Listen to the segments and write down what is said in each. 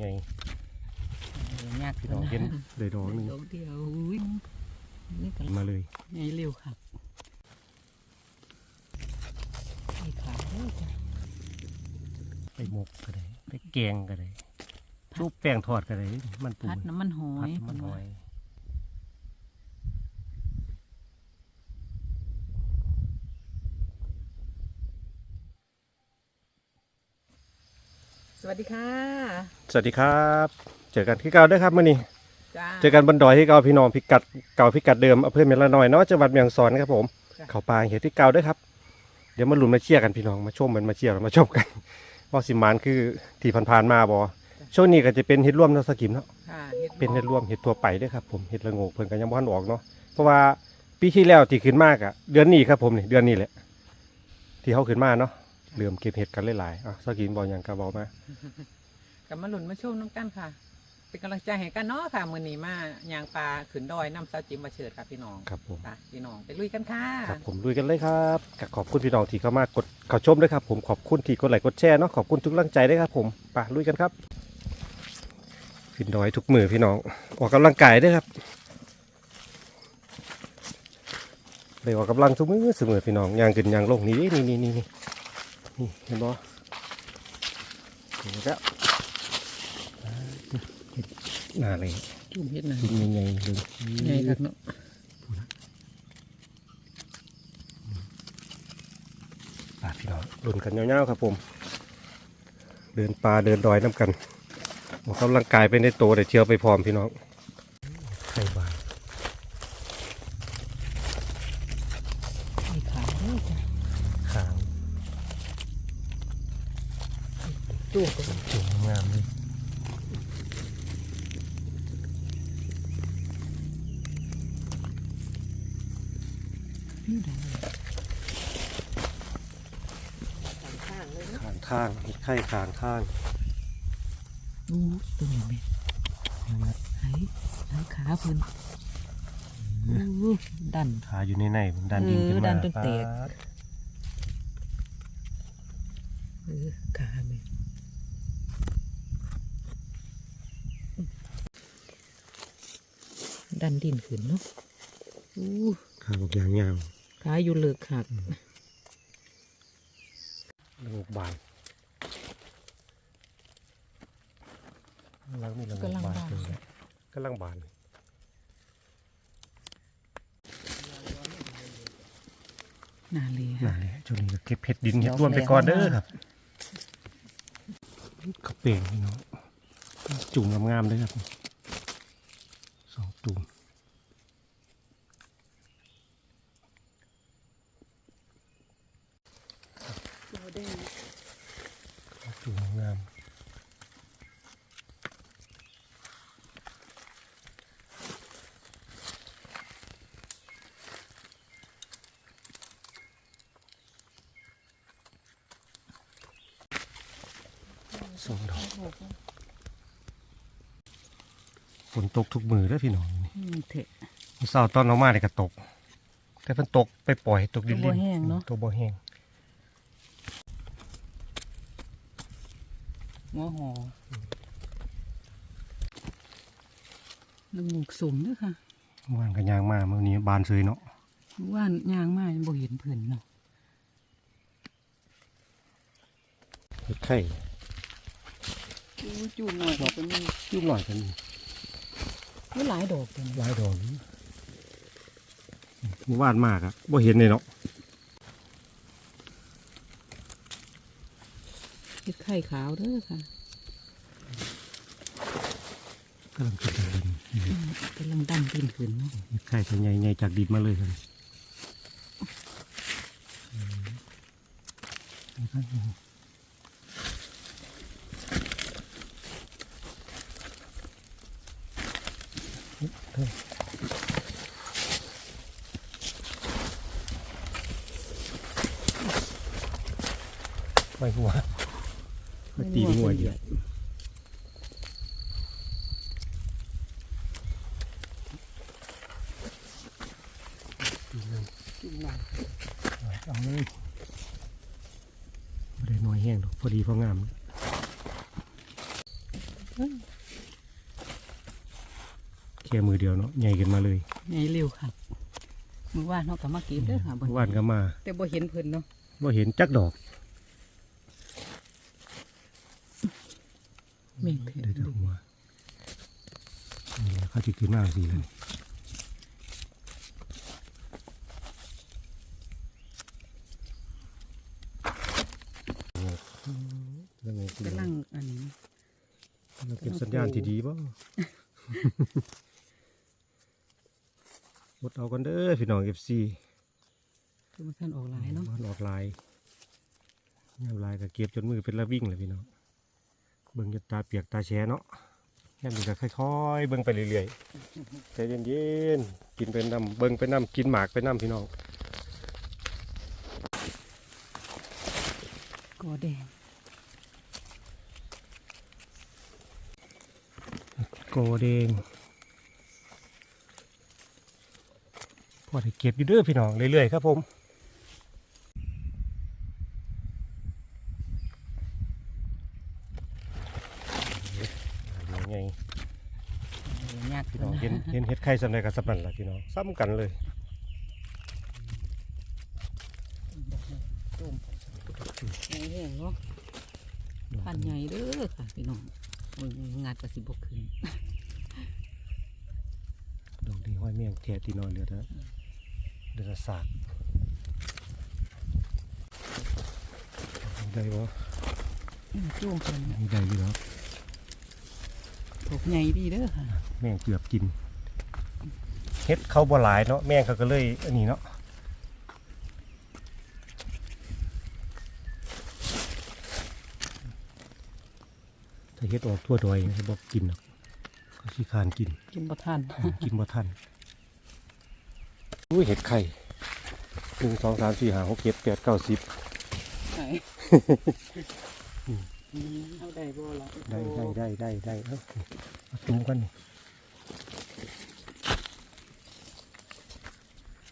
ไงยากพี่น้องเห็นเลยดอกหนึงดอกเดียวอุ้ยนี่ก็มาเลยไงเร็วครับไอ้ขาเด้อจ้ะไปหมกก็ได้ไปแกงก็ได้รูปแป้งทอดก็ได้มันปูพัดน้ำมันหอผัดยมันหอย สวัสดีค่ะ สวัสดีครับ เจอกันที่เก่าเด้วยครับมื่อนี้ จ้า เจอกันบนดอยที่เก่าพี่น้องพิกัดเก่าพิกัดเดิมอำเภอเมละน้อยเนาะจังหวัดเมียงสอนครับผม จ้ะ เขาปลาเห็ดที่เก่าเด้วยครับ เดี๋ยวมาลุ้นมาเชียร์กันพี่น้องมาชมมันมาเชียร์กันมาชมกันว่าสิมานคือที่ผ่านๆมาบอช่วงนี้ก็จะเป็นเห็ดร่วมเนาะสกิมเนาะ ค่ะฮ็ดเป็นเห็ดร่วมเห็ดทั่วไปเด้วยครับผมเห็ดละโงกเพิ่นก็ยังบ่ทันออกเนาะเพราะว่าปีที่แล้วที่ขึ้นมากอะเดือนนี้ครับผมนี่เดือนนี้แหละที่เขาขึ้นมาเนาะ เริ่มเก็บเห็ดกันหลายๆอะสกิมบอกอย่างกระบอกมากับมาหลุนมาชมน้ำกันค่ะ เป็นกำลังใจให้กันเนาะค่ะมือนี้มายางปลาขืนดอยน้ำซาจิมมาเชิดค่ะพี่น้องครับผมค่ะพี่น้องไปลุยกันค่ะครับผมลุยกันเลยครับก็ขอบคุณพี่น้องที่เข้ามากดเข้าชมด้วยครับ ผมขอบคุณที่กดไลค์กดแชร์เนาะขอบคุณทุกกำลังใจด้วยครับ ผมไปลุยกันครับขึ้นดอยทุกมือพี่น้องออกกำลังกายด้วยครับเลยออกกำลังทุกมือเสมอพี่น้องยางขึ้นยางลงนี่นี่นี่นี่ นี่นี่เห็นบ่เห็นแล้วหน้าเลยจุ่มเฮ็ดหน่อยกินยังไงเลยไงครับเนาะป่าพี่น้องรุ่นกันยาวๆครับผม เดินป่าเดินดอยน้ำกันออกกำลังกายไปในโตแต่เที่ยวไปพร้อมพี่น้องไข่บาน ไอ้ขาเด้อจ้ะ ขาง ตัวก็ จุ่มงามเลย นี่ได้ ข้างเลยนะขางข้างเห็ดไข่ข้างข้างอู้ตัวนี้แม่ไอ้ไอ้ขาเพิ่นอู้ดันขาอยู่ในในมันดันดินขึ้นเออดัมานจนแตกป๊าเออขาแม่ดันดินขึ้นเนาะอู้ ขาบอกยางยาวขาอยู่เลิกขาดลูกบานกำลังมีระงกำลังบานบานเลยกำลังบานนาเลยน่าค่ะเลยช่วงนี้ก็เก็บเห็ดดินเห็ดดอกรวมไปก่อนแดงเด้อมากครับกระเป่งพี่น้องจุ่มงามๆเลยครับสองตุ่มจุ่มงาม สองดอกฝนตกทุกมือแล้วพี่น้องนี่อืมเถอะมื้อเช้าตอนออกมาเนี่ยก็ตก แต่เพิ่นตกไปปล่อยตกดินตัวบ่แห้งเนอะ ตัวบ่แห้งหัวหอลูกหมูกสมเด้อค่ะว่านก็ยางมามื้อนี้บานเซยเนาะว่านยางมาบ่เห็นเพิ่นเนาะเฮ็ดไข่ จูจูหน่อยก็เป็นยุ่หน่อยกันมีหลายดอกเลยหลายดอกอยู่เมื่อวานมากอะบ่เห็นเลยเนาะเฮ็ดไข่ขาวเด้อค่ะกำลังจะดินอืมกำลังดันดินขึ้นเนาะเฮ็ดไข่ตัวใหญ่ๆจากดินมาเลยครับ ไม่หัวไม่ตีหัวเยอะจูหน่อยเอาเลยไม่ได้น้อยแห้งหรอกพอดีพองามแค่มือเดียวเนาะใหญ่ขึ้นมาเลยไงเร็วค่ะมือว่านเขาก็มาเก็บเด้อค่ะเมื่อวานก็มา แต่บ่เห็นเพิ่นเนาะว่าเห็นจักดอก แม่นเถได้อะดอกมานี่แหละเขาจะขึ้นมาสิเลยเรื่องนี้คือกำลังอันนี้มันเป็นสัญญาณที่ดีบ่หมดเอากันเด้อพี่น้องเอฟซีคือมันท่านออกหลายเนาะมันออกลายยามลายก็เก็บจนมือเป็นระวิ่งเลยพี่น้อง เบิ่งจนตาเปียกตาแฉะเนาะแค่นี้ก็ค่อยๆ เบิ่งไปเรื่อยๆใจเย็นๆ กินไปน้ำเบิ่งไปน้ำกินหมากไปน้ำพี่น้องกอแดงโกเดงพอได้เก็บอยู่เด้อพี่น้องเรื่อยๆครับผมเดี๋ยวไง ญาติ พี่ เพิ่ น้อง น เห็นเห็นเห็ดไข่สำเร็จกับสำนันล่ะพี่น้องซ้ำกันเลยต้มแห้งๆเนาะพันใหญ่เด้อค่ะพี่น้องโอ้ยงานก็สิบ่ขึ้นดอกดีห้อยเมี่ยงแทะตีน้อยเหลือแต่เหลือแต่สากได้บ่อืมจุ่มเพิ่นมีได้อยู่แล้วตกใหญ่ดีเด้อค่ะ แม่งเกือบกิน เฮ็ดเขาบ่หลายเนาะแม่งเขาก็เลยอันนี้เนาะถ้าเฮ็ดออกทั่วดอยเขาบอกกินหรอกเขาขี้คร้านกิน กินบ่ทันกินบ่ทันอุ้ยเห็ดไข่หนึ่งสองสามสี่ห้าหกเจ็ดแปดเก้าสิบไหนเอาได้บ่ล่ะได้ได้ได้ได้ได้เอ้าเอาจุ่มกันนี่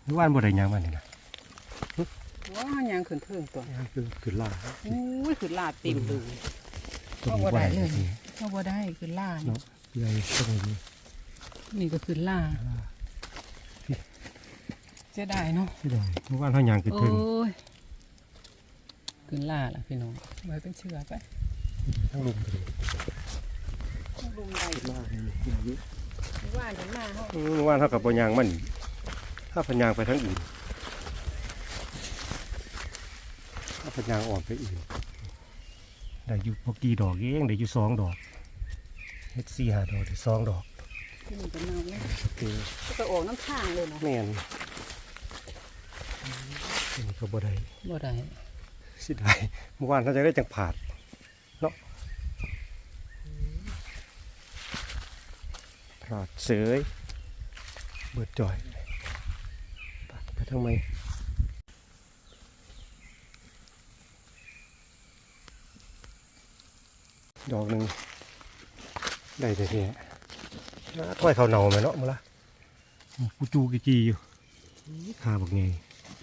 นี่ว่านบ่ได้หยังมันนี่นะว้ายังขึ้นเทิงตัวคือคือล่าอุ้ยขึ้นลาดเต็มเลยต้นเอาบ่บ่ได้ได้เลยนี่เอาบ่ได้ขึ้นลาดเนาะใหญ่ต้นนี้นี่ก็ขึ้นลาดเสียดายเนาะที่ได้เมื่อวานเฮาหยังคือโอ้ถึงยขึ้นลาดล่ะพี่น้องไว้เป็นเชือกไปทั้งลุมไปเลยลุงได้ล่านี่เยอะว่าเห็นหน้าเขาอืมเมื่อวานเฮากับบ่ยางมัน ถ้าพยางไปทางอื่น ถ้าพยางออกไปอื่น ได้อยู่พอกี่ดอกเองได้อยู่สองดอกเฮ็ดสี่ห้าดอกได้สองดอกที่นี่ก็เน่าเนี่ยโอเคก็ไปออกน้ำข้างเลยเนาะแม่นอันนี้ก็บ่ได้บ่ได้เสิได้เมื่อวานเขาจะได้จังผาดเนาะผาดเสยเบิดจ่อยไปไป ทางไหนดอกหนึ่งได้แต่เทียถ้อยเขาเนาไหมเนาะมาละกูจูกีจีอยู่ขาบอกไง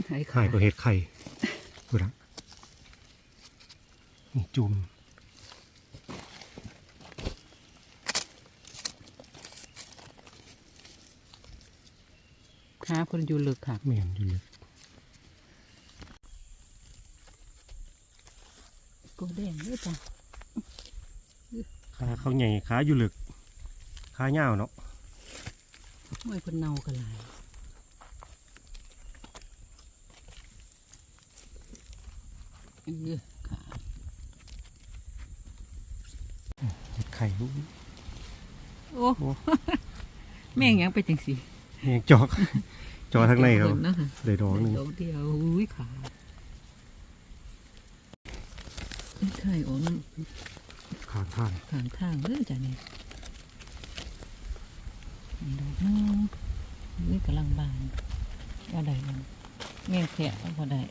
หายไข่ก็เห็ดไข่ดูนะนี่จุ่ม ขาเพิ่นอยู่ลึกค่ะแม่นอยู่เลยก็แดงเด้อจ้ะขาเขาใหญ่ขาอยู่ลึกขาเงาวเนาะไม่เพิ่นเน่ากันหลายเออขาเห็ดไข่อู้โอ้แม่งยังไปจังสิ แม่งจอก จอทางในเขาเนาะค่ะได้ดอกหนึ่ง ดอกเดียวอุ้ยขาเอ้ยไข่ออกน้ขาท่านำข้างทางเด้อจ้ะนี่นี่ดอกนึงนี่กำลังบานว่าได้มันแม่งแทะเอาบ่ได้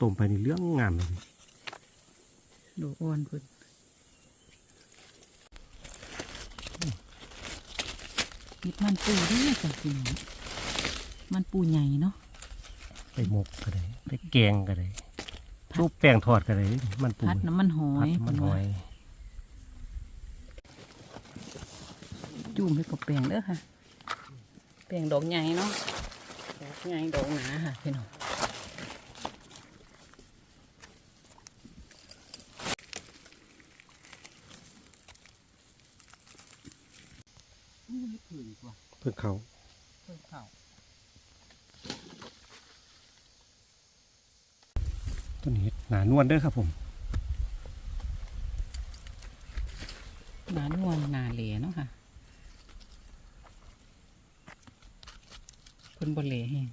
ต้มไปนี่เรื่องงามเลยดอกอ่อนเพิ่นปิดมันปูเด้วยจ้ะพี่น้องมันปูใหญ่เนาะไปหมกก็ได้ไปแกงก็ได้รูปแป้งทอดก็ได้มันปูพัดน้ำมันหอผัดยมันหอยจุ่มให้กับแป้งเด้อค่ะแป้งดอกใหญ่เนาะดอกใหญ่ดอกหนาค่ะพี่น้องอู้ยผืนกว่า เขาเพิ่งเขาต้นนี้หนานวลเด้อครับผมหนานวลหนาเหลเนาะค่ะเพิ่นบ่เหลแห้ง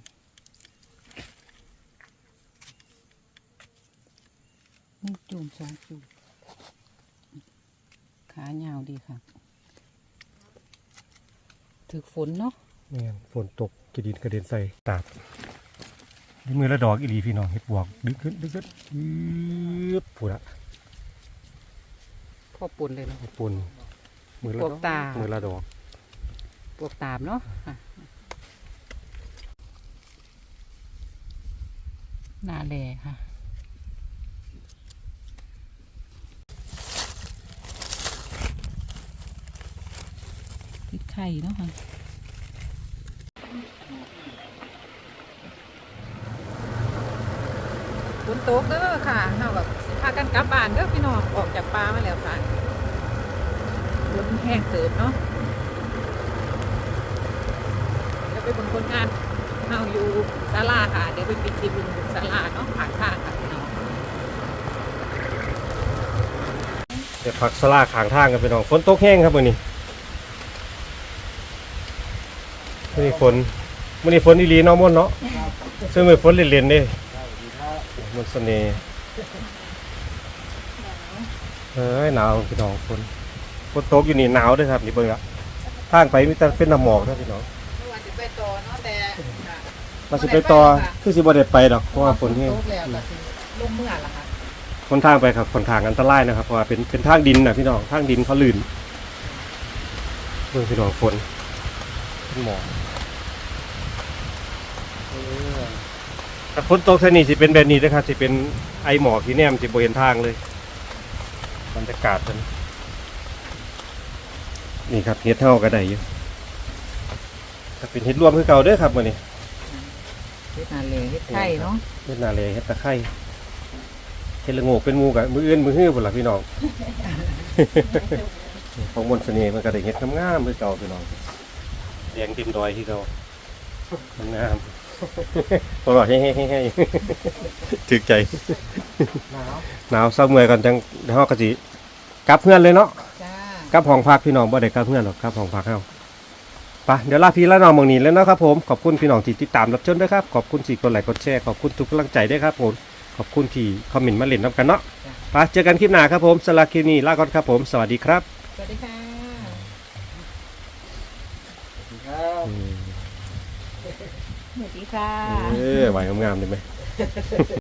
จุ่มสองจุ่มขายาวดีค่ะ ถึกฝนเนาะแม่นฝนตกกระดินกระเด็นใส่ตาดนี่มือละดอกอีหลีพี่น้องเฮ็ดบวกดึงขึ้นดึงขึ้นยึบผูละพ่อปุ่นเลยเนาะปุ่นมือละพวกตา มือละดอกปวกตามเนาะค่ะหนาแลค่ะ พริกไข่เนาะค่ะฝนตกเด้อค่ะเฮาแบบพากันกลับบ้านเด้อพี่น้องออกจากป่ามาแล้วค่ะฝนแห้งเติบเนาะเดี๋ยวไปบนคนงานเฮาอยู่ศาลาค่ะ เดี๋ยวไปปิดที่บึงศาลาเนาะผ่านทางค่ะพี่น้องเดี๋ยวผักสลาขางทางกันพี่น้องฝนตกแห้งครับมื้อนี้ มื้อนี้ฝนมื้อนี้ฝนอีหลีเนาะม่วนเนาะซึ่งมื้อฝนเล่นๆเด้มันเสน่ห์เอ้ยหนาวพี่น้องฝนฝนตกอยู่นี่หนาวเด้วยครับนี่เบิ่งละทางไปมีแต่เป็นน้ำหมอกนะพี่น้องไม่ว่าจะไปต่อเนาะแต่มาสิไปต่อคือสิบ่ได้ไปดอกเพราะว่าฝนแห้ง ตกแล้วก็สิลงเมื่อละค่ะคนทางไปครับคนทางอันตรายนะครับเพราะว่าเป็นเป็นทางดินนะพี่น้องทางดินเขาลื่นเบิ่งพี่น้องฝนเป็นหมอก แต่ฝนตกเท่านี้สิเป็นแบบนี้นะครับสิเป็นไอหมอกที่แนมสิบ่เห็นทางเลยบรรยากาศมันนี่ครับเฮ็ดเท่าก็ได้อยู่ถ้าเป็นเฮ็ดรวมคือเก่าเด้อครับมื้อนี้เฮ็ดนาเลเฮ็ดไข่เนาะเฮ็ดนาเลยเฮ็ดตะไคร้เฮ็ดละโงกเป็นหมูกับมืออื่นมือฮื้อพุ่นล่ะพี่น้องของมนต์เสน่ห์มันก็ได้เฮ็ดงามๆคือเก่าพี่น้องแดงเต็มดอยคือเก่างาม ๆพอว่าเฮ้ๆๆๆถึกใจหนาวหนาวเศร้าเมื่อยก่อนจังเฮาก็สิกลับเพื่อนเลยเนาะจ้ากลับห้องพักพี่น้องบ่ได้กลับเพื่อนหรอกกลับห้องพักเฮาไปเดี๋ยวลาพี่ละน้องหมองนี้แล้วนะครับผมขอบคุณพี่น้องที่ติดตามรับชมด้วยครับขอบคุณที่กดไลค์กดแชร์ขอบคุณทุกกำลังใจด้วยครับผมขอบคุณที่คอมเมนต์มาเล่นนํกันเนาะไปเจอกันคลิปหน้าครับผมสำหรับคลิปนี้ลาก่อนครับผม สวัสดีครับ สวัสดีค่ะ ครับ สวัสดีค่ะ เออไหวงามๆได้ไหม